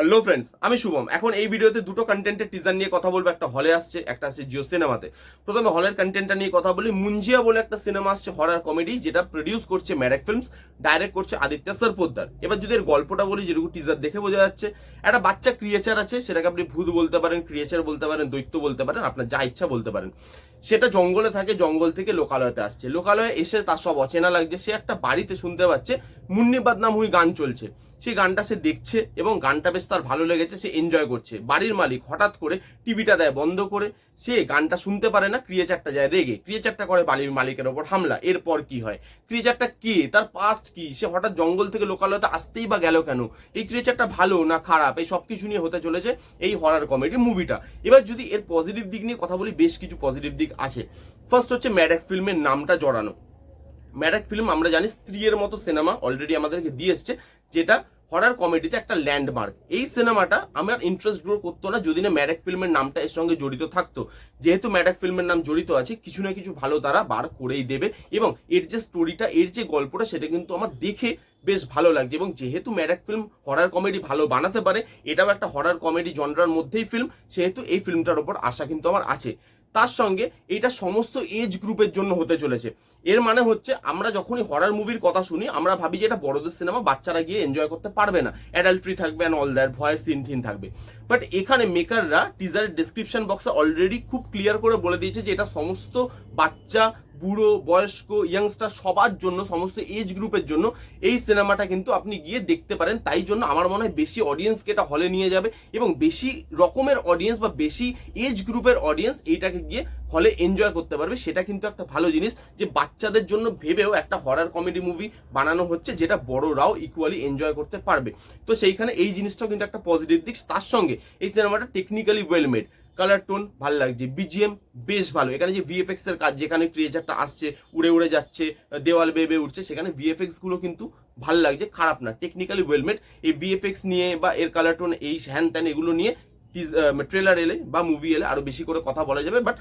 Hello friends আমি শুভম। এখন এই ভিডিওতে দুটো কন্টেন্টের টিজার নিয়ে কথা বলব। একটা হলে আসছে, একটা আসছে জিও সিনেমাতে প্রথমে হলের কন্টেন্টটা নিয়ে কথা বলি। মুঞ্জিয়া বলে একটা সিনেমা আসছে হরার কমেডি যেটা প্রডিউস করছে ম্যারেক ফিল্মস ডাইরেক্ট করছে আদিত্য সরপোদ্দার এবার যদি এর গল্পটা বলি, যেটুকু টিজার দেখে বোঝা যাচ্ছে, একটা বাচ্চা ক্রিয়েচার আছে, সেটাকে আপনি ভূত বলতে পারেন ক্রিয়েচার বলতে পারেন, দৈত্য বলতে পারেন, আপনার যা ইচ্ছা বলতে পারেন। সেটা জঙ্গলে থাকে, জঙ্গল থেকে লোকালয়তে আসছে। লোকালয়ে এসে তার সব অচেনা লাগছে। সে একটা বাড়িতে শুনতে পাচ্ছে, মুন্নি বাদনাম হুই গান চলছে। সেই গানটা সে দেখছে এবং গানটা বেশ তার ভালো লেগেছে, সে এনজয় করছে। বাড়ির মালিক হঠাৎ করে টিভিটা দেয় বন্ধ করে, সে গানটা শুনতে পারে না ক্রিয়েচারটা যায় রেগে। ক্রিয়েচারটা করে বাড়ির মালিকের ওপর হামলা। এরপর কি হয়? ক্রিয়েচারটা কে? তার পাস্ট কি? সে হঠাৎ জঙ্গল থেকে লোকালয়তে আসতেই বা গেল কেন? এই ক্রিয়েচারটা ভালো না খারাপ? এই সব কিছু নিয়ে হতে চলেছে এই হরার কমেডি মুভিটা এবার যদি এর পজিটিভ দিক নিয়ে কথা বলি, বেশ কিছু পজিটিভ দিক আছে। ফার্স্ট হচ্ছে ম্যাডাক ফিল্মের নামটা জড়ানো। ম্যাডাক ফিল্ম আমরা জানি স্ত্রীর মতো সিনেমা অলরেডি আমাদেরকে দিয়ে এসছে। যেটা হরার কমেডিতে একটা ল্যান্ডমার্ক এই সিনেমাটা আমার ইন্টারেস্ট গ্রো করতো না যদি না ম্যাডাক ফিল্মের নামটা এর সঙ্গে জড়িত থাকতো। যেহেতু ম্যাডাক ফিল্মের নাম জড়িত আছে, কিছু না কিছু ভালো তারা বার করেই দেবে এবং এর যে স্টোরিটা এর যে গল্পটা, সেটা কিন্তু আমার দেখে বেশ ভালো লাগছে এবং যেহেতু ম্যাডাক ফিল্ম হরার কমেডি ভালো বানাতে পারে, এটাও একটা হরার কমেডি জনরার মধ্যেই ফিল্ম সেহেতু এই ফিল্মটার ওপর আশা কিন্তু আমার আছে। তার সঙ্গে এটা সমস্ত এজ গ্রুপের জন্য হতে চলেছে। এর মানে হচ্ছে আমরা যখনই হরার মুভির কথা শুনি, আমরা ভাবি যে এটা বড়দের সিনেমা বাচ্চারা গিয়ে এনজয় করতে পারবে না। অ্যাডাল্ট্রি থাকবে অ্যান্ড অল দ্যাট ভয়েস সিন থিন থাকবে। বাট এখানে মেকাররা টিজারের ডিসক্রিপশন বক্সে অলরেডি খুব ক্লিয়ার করে বলে দিয়েছে যে এটা সমস্ত বাচ্চা বুড়ো, বয়স্ক ইয়াংস্টার সবার জন্য, সমস্ত এজ গ্রুপের জন্য এই সিনেমাটা কিন্তু আপনি গিয়ে দেখতে পারেন। তাই জন্য আমার মনে হয় বেশি অডিয়েন্সকে এটা হলে নিয়ে যাবে এবং বেশি রকমের অডিয়েন্স বা বেশি এজ গ্রুপের অডিয়েন্স এইটাকে গিয়ে হলে এনজয় করতে পারবে। সেটা কিন্তু একটা ভালো জিনিস যে বাচ্চাদের জন্য ভেবেও একটা হরার কমেডি মুভি বানানো হচ্ছে যেটা বড়রাও ইকুয়ালি এনজয় করতে পারবে। তো সেইখানে এই জিনিসটাও কিন্তু একটা পজিটিভ দিক। তার সঙ্গে এই সিনেমাটা technically well made colour tone ভালো লাগছে বিজিএম বেশ ভালো। এখানে যে ভিএফএক্স এর কাজ, যেখানে ক্রিয়েচারটা আসছে, উড়ে উড়ে যাচ্ছে, দেওয়াল বেবে উঠছে, সেখানে ভিএফএক্সগুলো কিন্তু ভালো লাগছে, খারাপ না। টেকনিক্যালি ওয়েলমেড এই ভিএফএক্স নিয়ে বা এর কালার টোন এই হ্যান ত্যান এগুলো নিয়ে ট্রেলার এলে বা মুভি এলে আরও বেশি করে কথা বলা যাবে বাট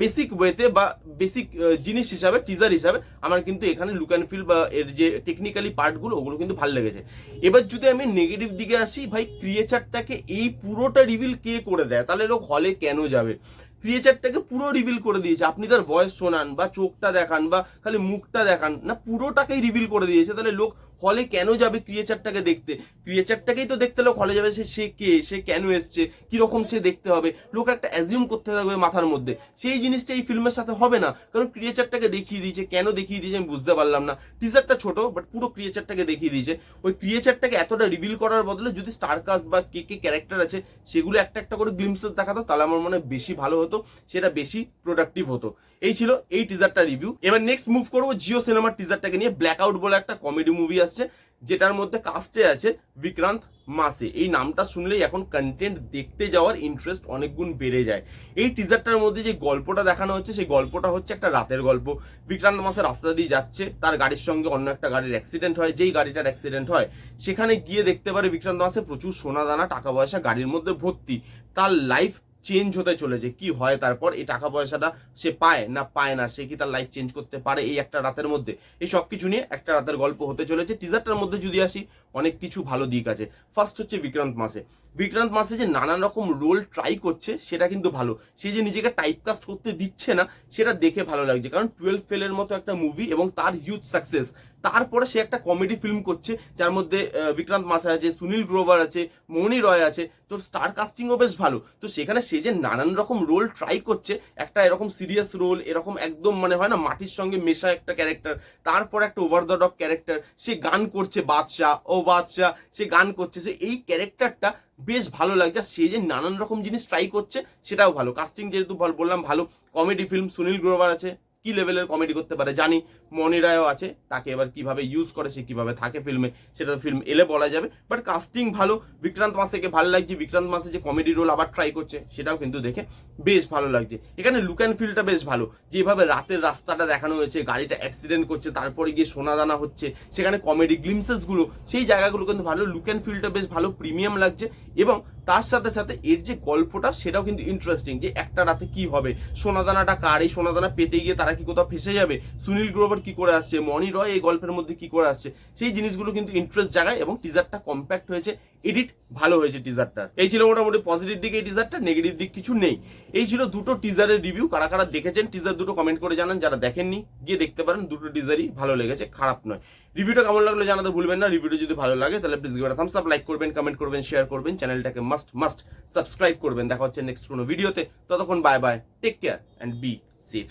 বেসিক ওয়েতে বা বেসিক জিনিস হিসাবে টিজার হিসাবে আমার কিন্তু এখানে লুক অ্যান্ড ফিল বা এর যে টেকনিক্যালি পার্টগুলো ওগুলো কিন্তু ভালো লেগেছে। এবার যদি আমি নেগেটিভ দিকে আসি, ভাই ক্রিয়েচারটাকে এই পুরোটা রিভিল কে করে দেয়? তাহলে লোক হলে কেন যাবে? ক্রিয়েচারটাকে পুরো রিভিল করে দিয়েছে। আপনি তার ভয়েস শোনান বা চোখটা দেখান বা খালি মুখটা দেখান, না পুরোটাকেই রিভিল করে দিয়েছে। তাহলে লোক হলে কেন যাবে ক্রিয়েচারটাকে দেখতে? ক্রিয়েচারটাকেই তো দেখতে লোক হলে যাবে সে সে কে? সে কেন এসছে? কীরকম সে দেখতে হবে? লোক একটা অ্যাজিউম করতে থাকবে মাথার মধ্যে। সেই জিনিসটা এই ফিল্মের সাথে হবে না। কারণ ক্রিয়েচারটাকে দেখিয়ে দিয়েছে। কেন দেখিয়ে দিয়েছে আমি বুঝতে পারলাম না। টিজারটা ছোট বাট পুরো ক্রিয়েচারটাকে দেখিয়ে দিয়েছে। ওই ক্রিয়েচারটাকে এতটা রিভিল করার বদলে যদি স্টারকাস্ট বা কে কে ক্যারেক্টার আছে, সেগুলো একটা একটা করে গ্লিমসেস দেখাতো, তাহলে আমার মনে হয় বেশি ভালো হতো, সেটা বেশি প্রোডাক্টিভ হতো। এই ছিল এই টিজারটা রিভিউ এবার নেক্সট মুভ করব জিও সিনেমার টিজারটাকে নিয়ে। ব্ল্যাক আউট বলে একটা কমেডি মুভি আসছে, যেটার মধ্যে কাস্টে আছে বিক্রান্ত মাসে। এই নামটা শুনলেই এখন কন্টেন্ট দেখতে যাওয়ার ইন্টারেস্ট অনেক গুণ বেড়ে যায়। এই টিজারটার মধ্যে যে গল্পটা দেখানো হচ্ছে, সেই গল্পটা হচ্ছে একটা রাতের গল্প। বিক্রান্ত মাসে রাস্তা দিয়ে যাচ্ছে, তার গাড়ির সঙ্গে অন্য একটা গাড়ির অ্যাক্সিডেন্ট হয়, যেই গাড়িটার অ্যাক্সিডেন্ট হয়, সেখানে গিয়ে দেখতে পারে বিক্রান্ত মাসে প্রচুর সোনা দানা, টাকা পয়সা, গাড়ির মধ্যে ভর্তি। তার লাইফ চেঞ্জ হতে চলেছে, কি হয় তারপর এই টাকা পয়সাটা সে পায় না পায় না, সে কি তার লাইফ চেঞ্জ করতে পারে এই একটা রাতের মধ্যে? এই সব কিছু নিয়ে একটা রাতের গল্প হতে চলেছে। টিজারটার মধ্যে যদি আসি, অনেক কিছু ভালো দিক আছে। ফার্স্ট হচ্ছে বিক্রান্ত মাসে। বিক্রান্ত মাসে যে নানান রকম রোল ট্রাই করছে, সেটা কিন্তু ভালো। সে যে নিজেকে টাইপকাস্ট করতে দিচ্ছে না, সেটা দেখে ভালো লাগছে। কারণ টুয়েলভ ফেলের মতো একটা মুভি এবং তার হিউজ সাকসেস তারপরে সে একটা কমেডি ফিল্ম করছে, যার মধ্যে বিক্রান্ত মাসা আছে, সুনীল গ্রোভার আছে মৌনি রয় আছে। তো স্টার কাস্টিংও বেশ ভালো। তো সেখানে সে যে নানান রকম রোল ট্রাই করছে, একটা এরকম সিরিয়াস রোল এরকম একদম মানে হয় না, মাটির সঙ্গে মেশা একটা ক্যারেক্টার তারপর একটা ওভার দ্য ডপ ক্যারেক্টার সে গান করছে বাদশাহ, ও বাদশাহ, সে গান করছে। সে এই ক্যারেক্টারটা বেশ ভালো লাগছে সে যে নানান রকম জিনিস ট্রাই করছে, সেটাও ভালো। কাস্টিং যেহেতু বললাম ভালো। কমেডি ফিল্ম সুনীল গ্রোভার আছে। কি লেভেলের কমেডি করতে পারে জানি। মনি রায়ও আছে, তাকে এবার কীভাবে ইউজ করে, সে কীভাবে থাকে ফিল্মে সেটা তো ফিল্ম এলে বলা যাবে। বাট কাস্টিং ভালো, বিক্রান্ত মাসেকে ভালো লাগছে, বিক্রান্ত মাসে যে কমেডি রোল আবার ট্রাই করছে, সেটাও কিন্তু দেখে বেশ ভালো লাগছে। এখানে লুক অ্যান্ড ফিলটা বেশ ভালো। যেভাবে রাতের রাস্তাটা দেখানো হয়েছে, গাড়িটা অ্যাক্সিডেন্ট করছে, তারপরে গিয়ে সোনা দানা হচ্ছে, সেখানে কমেডি গ্লিমসেসগুলো সেই জায়গাগুলো কিন্তু ভালো লুক অ্যান্ড ফিলটা বেশ ভালো প্রিমিয়াম লাগছে। এবং তার সাথে সাথে এর যে গল্পটা, সেটাও কিন্তু ইন্টারেস্টিং যে একটা রাতে কি হবে? সোনাদানাটা কার? এই সোনাদানা পেতে গিয়ে তারা কি কোথাও ফেসে যাবে? সুনীল গ্রোভার কি করে আসছে? মনি রয় এই গল্পের মধ্যে কি করে আসছে? সেই জিনিসগুলো কিন্তু ইন্টারেস্ট জাগায় এবং টিজারটা কম্প্যাক্ট হয়েছে। এডিট ভালো হয়েছে টিজারটার এই ছিল মোটামুটি পজিটিভ দিকে, এই টিজারটা নেগেটিভ দিক কিছু নেই। এই ছিল দুটো টিজারের রিভিউ কারা কারা দেখেছেন টিজার দুটো কমেন্ট করে জানান। যারা দেখেননি, গিয়ে দেখতে পারেন, দুটো টিজারই ভালো লেগেছে, খারাপ নয়। রিভিউটা কেমন লাগল জানাতে ভুলবেন না। রিভিউটা যদি ভালো লাগে, তাহলে please give thumbs up like করবেন কমেন্ট করবেন শেয়ার করবেন। চ্যানেলটাকে মাস্ট মাস্ট সাবস্ক্রাইব করবেন। দেখা হচ্ছে নেক্সট কোনো ভিডিওতে ততক্ষণ bye bye take care and be safe